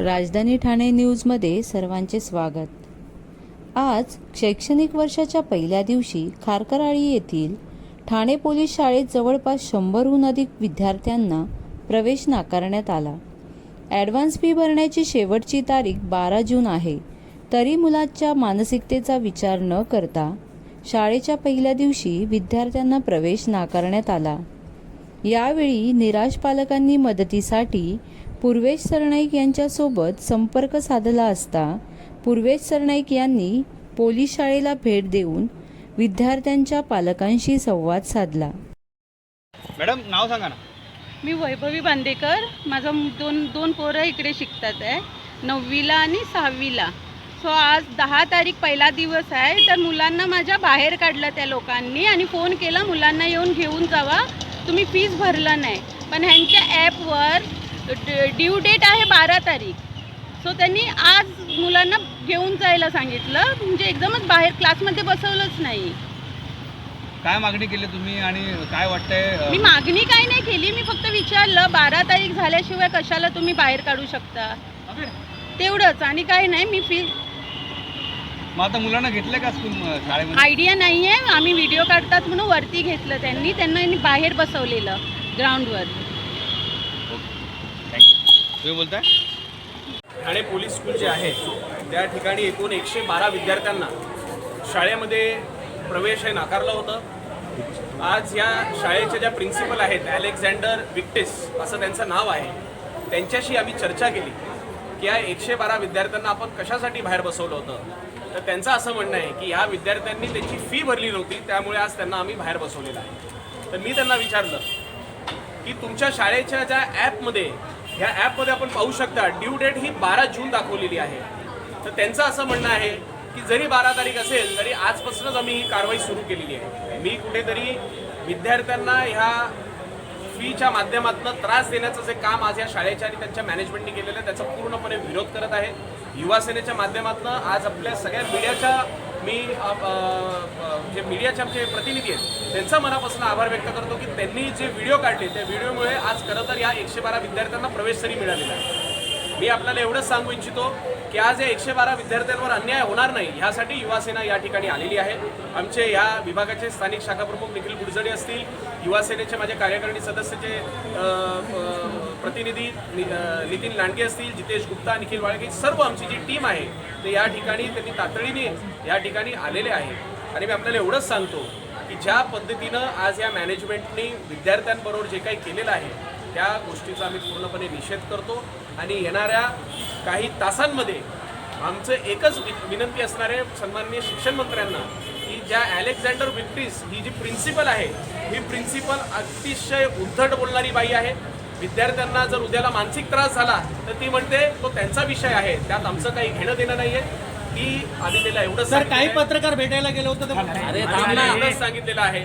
राजधानी ठाणे न्यूजमध्ये सर्वांचे स्वागत. आज शैक्षणिक वर्षाच्या पहिल्या दिवशी खारकराळी येथील ठाणे पोलीस शाळेत जवळपास शंभरहून अधिक विद्यार्थ्यांना प्रवेश नाकारण्यात आला. ॲडव्हान्स फी भरण्याची शेवटची तारीख बारा जून आहे. तरी मुलाच्या मानसिकतेचा विचार न करता शाळेच्या पहिल्या दिवशी विद्यार्थ्यांना प्रवेश नाकारण्यात आला. यावेळी निराश पालकांनी मदतीसाठी पूर्वेश सरनाईक यांच्यासोबत संपर्क साधला असता पूर्वेश सरनाईक यांनी पोलीस शाळेला भेट देऊन विद्यार्थ्यांच्या पालकांशी संवाद साधला. मॅडम नाव सांगा ना. मी वैभवी बांदेकर. माझा दोन दोन पोरं इकडे शिकतात आहे. नववीला आणि सहावीला. सो आज दहा तारीख पहिला दिवस आहे. तर मुलांना माझ्या बाहेर काढलं त्या लोकांनी आणि फोन केला मुलांना येऊन घेऊन जावा. तुम्ही फीस भरलं नाही. पण ह्यांच्या ॲपवर ड्यू डेट आहे बारा तारीख. सो त्यांनी आज मुलांना घेऊन जायला सांगितलं. म्हणजे एकदमच बाहेर क्लासमध्ये बसवलंच नाही. काय मागणी केली तुम्ही आणि काय वाटतंय मी मागणी काही नाही केली. मी फक्त विचारलं बारा तारीख झाल्याशिवाय कशाला तुम्ही बाहेर काढू शकता? तेवढंच. आणि काही नाही मी फी मग आता मुलांना घेतलं का स्कूल शाळेमध्ये? आयडिया नाही आहे आम्ही व्हिडिओ काढतात म्हणून वरती घेतलं त्यांनी. त्यांना यांनी बाहेर बसवलेलं ग्राउंडवर तुम्ही बोलताय? ठाणे पोलीस स्कूल जे आहे त्या ठिकाणी एकूण एकशे बारा विद्यार्थ्यांना शाळेमध्ये प्रवेश हे नाकारलं होतं. आज या शाळेचे ज्या प्रिन्सिपल आहेत अलेक्झांडर विक्टेस असं त्यांचं नाव आहे त्यांच्याशी आम्ही चर्चा केली की या एकशे बारा विद्यार्थ्यांना आपण कशासाठी बाहेर बसवलं होतं? तर त्यांचं असं म्हणणं आहे की ह्या विद्यार्थ्यांनी त्यांची फी भरली नव्हती त्यामुळे आज त्यांना आम्ही बाहेर बसवलेलं आहे. तर मी त्यांना विचारलं की तुमच्या शाळेच्या ज्या ॲपमध्ये ह्या ॲपमध्ये आपण पाहू शकता ड्यू डेट ही बारा जून दाखवलेली आहे. तर त्यांचं असं म्हणणं आहे की जरी बारा तारीख असेल तरी आजपासूनच आम्ही ही कारवाई सुरू केलेली आहे. मी कुठेतरी विद्यार्थ्यांना ह्या फीच्या माध्यमातून त्रास देण्याचं जे काम आज या शाळेच्या आणि त्यांच्या मॅनेजमेंटने केलेलं आहे त्याचा पूर्णपणे विरोध करत आहे. युवा सेनेच्या माध्यमातून आज आपल्या सगळ्या मीडियाच्या मी जे मीडियाचे आमचे प्रतिनिधी आहेत. त्यांचा मनापासून आभार व्यक्त करतो की त्यांनी जे व्हिडिओ काढले त्या व्हिडिओमुळे आज खरं तर या एकशे बारा विद्यार्थ्यांना प्रवेश तरी मिळालेला आहे. मी आपल्याला एवढंच सांगू इच्छितो की आज या एकशे बारा विद्यार्थ्यांवर अन्याय होणार नाही ह्यासाठी युवासेना या ठिकाणी आलेली आहे. आमचे या विभागाचे स्थानिक शाखाप्रमुख निखिल गुडजडे असतील युवासेनेचे माझ्या माझे कार्यकारिणी सदस्याचे प्रतिनिधी नि- नितीन लांडगे असतील जितेश गुप्ता निखिल वाळके सर्व आमची जी टीम आहे ते या ठिकाणी त्यांनी तातडीने या ठिकाणी आलेले आहे. आणि मी आपल्याला एवढंच सांगतो की ज्या पद्धतीनं आज या मॅनेजमेंटनी विद्यार्थ्यांबरोबर जे काही केलेलं आहे त्या गोष्टीचा आम्ही पूर्णपणे निषेध करतो. आणि येणाऱ्या काही तासांमध्ये आमचं एकच वि- विनंती असणार आहे सन्माननीय शिक्षण मंत्र्यांना की ज्या अलेक्झांडर विक्ट्रीस ही जी प्रिन्सिपल आहे ही प्रिन्सिपल अतिशय उद्धट बोलणारी बाई आहे. विद्यार्थ्यांना जर उद्याला मानसिक त्रास झाला तर ती म्हणते तो त्यांचा विषय आहे. त्यात आमचं काही घेणं देणं नाही आहे की आम्ही तिला एवढं सर काही पत्रकार भेटायला गेले होते एवढंच सांगितलेलं आहे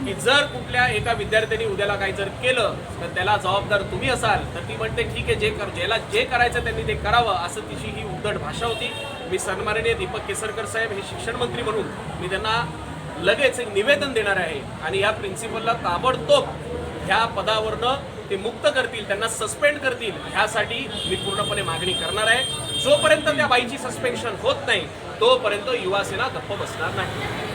की जर कुठल्या एका विद्यार्थ्यांनी उद्याला काही जर केलं तर त्याला जबाबदार तुम्ही असाल तर ती म्हणते ठीक आहे जे कर ज्याला जे करायचं त्यांनी ते करावं असं तिची ही उद्धट भाषा होती. मी सन्माननीय दीपक केसरकर साहेब हे शिक्षण मंत्री म्हणून मी त्यांना लगेच एक निवेदन देणार आहे आणि या प्रिन्सिपलला ताबडतोब ह्या पदावरनं ते मुक्त करतील त्यांना सस्पेंड करतील ह्यासाठी मी पूर्णपणे मागणी करणार आहे. जोपर्यंत त्या बाईची सस्पेन्शन होत नाही तोपर्यंत युवा सेना गप्प बसणार नाही.